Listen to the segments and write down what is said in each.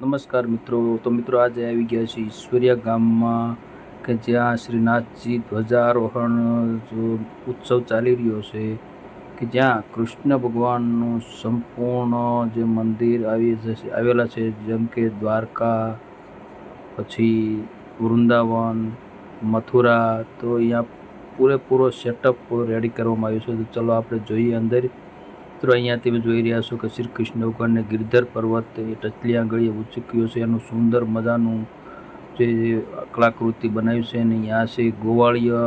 નમસ્કાર મિત્રો. તો મિત્રો આજે આવી ગયા છે ઈશ્વરિયા ગામમાં કે જ્યાં શ્રીનાથજી ધ્વજારોહણ જો ઉત્સવ ચાલી રહ્યો છે, કે જ્યાં કૃષ્ણ ભગવાનનું સંપૂર્ણ જે મંદિર આવી જશે આવેલા છે, જેમ કે દ્વારકા, પછી વૃંદાવન, મથુરા, તો અહીંયા પૂરેપૂરો સેટઅપ રેડી કરવામાં આવ્યો છે. તો ચલો આપણે જોઈએ અંદર મિત્રો, અહીંયા તમે જોઈ રહ્યા છો કે શ્રી કૃષ્ણ ભગવાનને ગિરધર પર્વત, એ ટચલી આંગળીએ ઉચક્યો છે. એનું સુંદર મજાનું જે કલાકૃતિ બનાવ્યું છે અને અહીંયા છે ગોવાળીય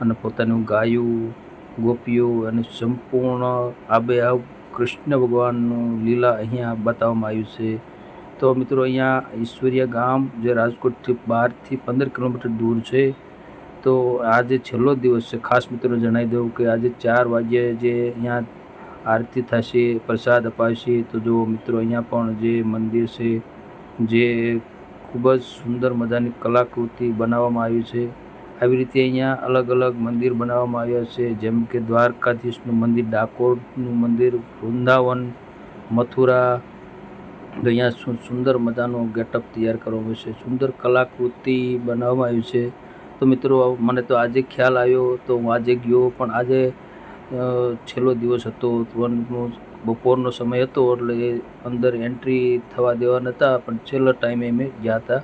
અને પોતાનું ગાયું, ગોપીઓ અને સંપૂર્ણ આબેહબ કૃષ્ણ ભગવાનનું લીલા અહીંયા બતાવવામાં આવ્યું છે. તો મિત્રો, અહીંયા ઈશ્વરિયા ગામ જે રાજકોટથી બારથી પંદર કિલોમીટર દૂર છે. તો આજે છેલ્લો દિવસ છે. ખાસ મિત્રો જણાવી દઉં કે આજે ચાર વાગ્યે જે અહીંયા આરતી થશે, પ્રસાદ અપાશે. તો જો મિત્રો, અહીંયા પણ જે મંદિર છે, જે ખૂબ જ સુંદર મજાની કલાકૃતિ બનાવવામાં આવી છે. આવી રીતે અહીંયા અલગ અલગ મંદિર બનાવવામાં આવ્યા છે. જેમ કે દ્વારકાધીશનું મંદિર, ડાકોરનું મંદિર, વૃંદાવન, મથુરા. અહીંયા સુંદર મજાનો ગેટઅપ તૈયાર કરવામાં છે. સુંદર કલાકૃતિ બનાવવામાં આવી છે. તો મિત્રો, મને તો આજે ખ્યાલ આવ્યો, તો હું આજે ગયો, પણ આજે છેલ્લો દિવસ હતો. વનનો બપોરનો સમય હતો એટલે અંદર એન્ટ્રી થવા દેવા નહોતા પણ છેલ્લા ટાઈમે અમે ગયા હતા.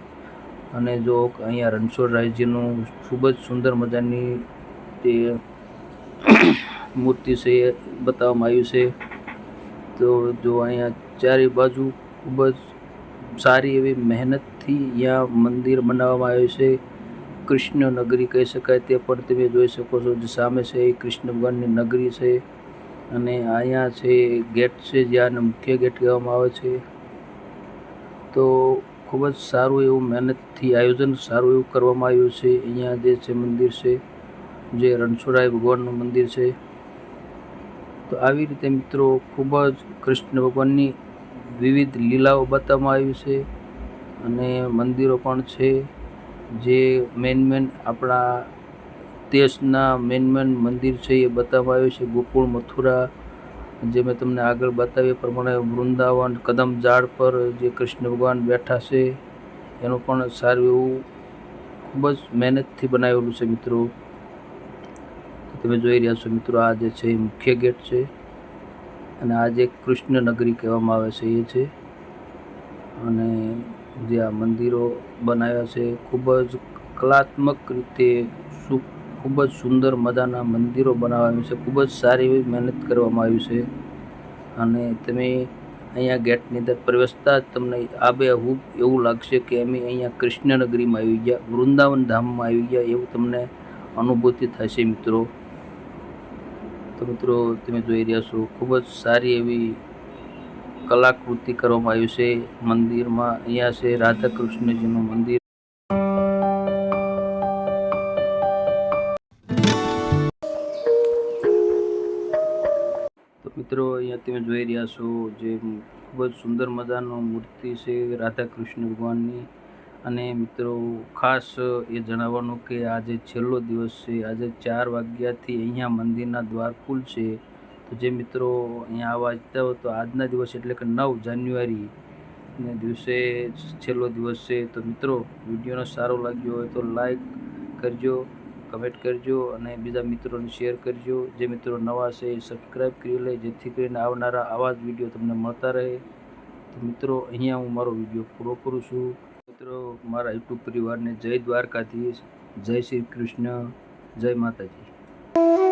અને જો અહીંયા રણછોડ રાયજીનું ખૂબ જ સુંદર મજાની જે મૂર્તિ છે એ બતાવવામાં આવ્યું છે. તો જો અહીંયા ચારે બાજુ ખૂબ જ સારી એવી મહેનતથી અહીંયા મંદિર બનાવવામાં આવ્યું છે. કૃષ્ણ નગરી કહી શકાય તે પણ તમે જોઈ શકો છો. જે સામે છે એ કૃષ્ણ ભગવાનની નગરી છે અને અહીંયા છે ગેટ છે જ્યાં મુખ્ય ગેટ કહેવામાં આવે છે. તો ખૂબ જ સારું એવું મહેનતથી આયોજન સારું એવું કરવામાં આવ્યું છે. અહીંયા જે છે મંદિર છે, જે રણછોડરાય ભગવાનનું મંદિર છે. તો આવી રીતે મિત્રો ખૂબ જ કૃષ્ણ ભગવાનની વિવિધ લીલાઓ બતાવવામાં આવી છે અને મંદિરો પણ છે. જે મેન મેન આપણા દેશના મેન મેન મંદિર છે એ બતાવવામાં આવ્યું છે. ગોકુળ, મથુરા, જે મેં તમને આગળ બતાવ્યા પ્રમાણે વૃંદાવન, કદમ ઝાડ પર જે કૃષ્ણ ભગવાન બેઠા છે, એનું પણ સારું એવું ખૂબ જ મહેનતથી બનાવેલું છે મિત્રો. તમે જોઈ રહ્યા છો મિત્રો, આ જે છે એ મુખ્ય ગેટ છે અને આ જે કૃષ્ણ કહેવામાં આવે છે એ છે. અને જે આ મંદિરો બનાવ્યા છે, ખૂબ જ કલાત્મક રીતે સુ, ખૂબ જ સુંદર મજાના મંદિરો બનાવવામાં છે, ખૂબ જ સારી એવી મહેનત કરવામાં આવી છે. અને તમે અહીંયા ગેટની અંદર પ્રવેશતા જ તમને આબેહૂબ એવું લાગશે કે અમે અહીંયા કૃષ્ણનગરીમાં આવી ગયા, વૃંદાવન ધામમાં આવી ગયા એવું તમને અનુભૂતિ થશે મિત્રો. તો મિત્રો, તમે જોઈ રહ્યા છો, ખૂબ જ સારી એવી કલાકૃતિ કરવામાં આવ્યું છે. મંદિરમાં અહીંયા છે રાધા કૃષ્ણજીનું મંદિર. તો મિત્રો, અહીંયા તમે જોઈ રહ્યા છો જે ખૂબ જ સુંદર મજાનો મૂર્તિ છે રાધા કૃષ્ણ ભગવાનની. અને મિત્રો, ખાસ એ જણાવવાનું કે આજે છેલ્લો દિવસ છે. આજે ચાર વાગ્યાથી અહીંયા મંદિરના દ્વાર ખુલશે તો જે મિત્રો અહીંયા આવવા ઈચ્છતા હોય તો આજના દિવસ એટલે કે નવ જાન્યુઆરી ને દિવસે છેલ્લો દિવસ છે. તો મિત્રો, વિડીયોનો સારો લાગ્યો હોય તો લાઈક કરજો, કમેન્ટ કરજો અને બીજા મિત્રોને શેર કરજો. જે મિત્રો નવા છે, એ સબસ્ક્રાઈબ કરી લે, જેથી કરીને આવનારા આવા જ વીડિયો તમને મળતા રહે. તો મિત્રો, અહીંયા હું મારો વીડિયો પૂરો કરું છું. મિત્રો, મારા યુટ્યુબ પરિવારને જય દ્વારકાધીશ, જય શ્રી કૃષ્ણ, જય માતાજી.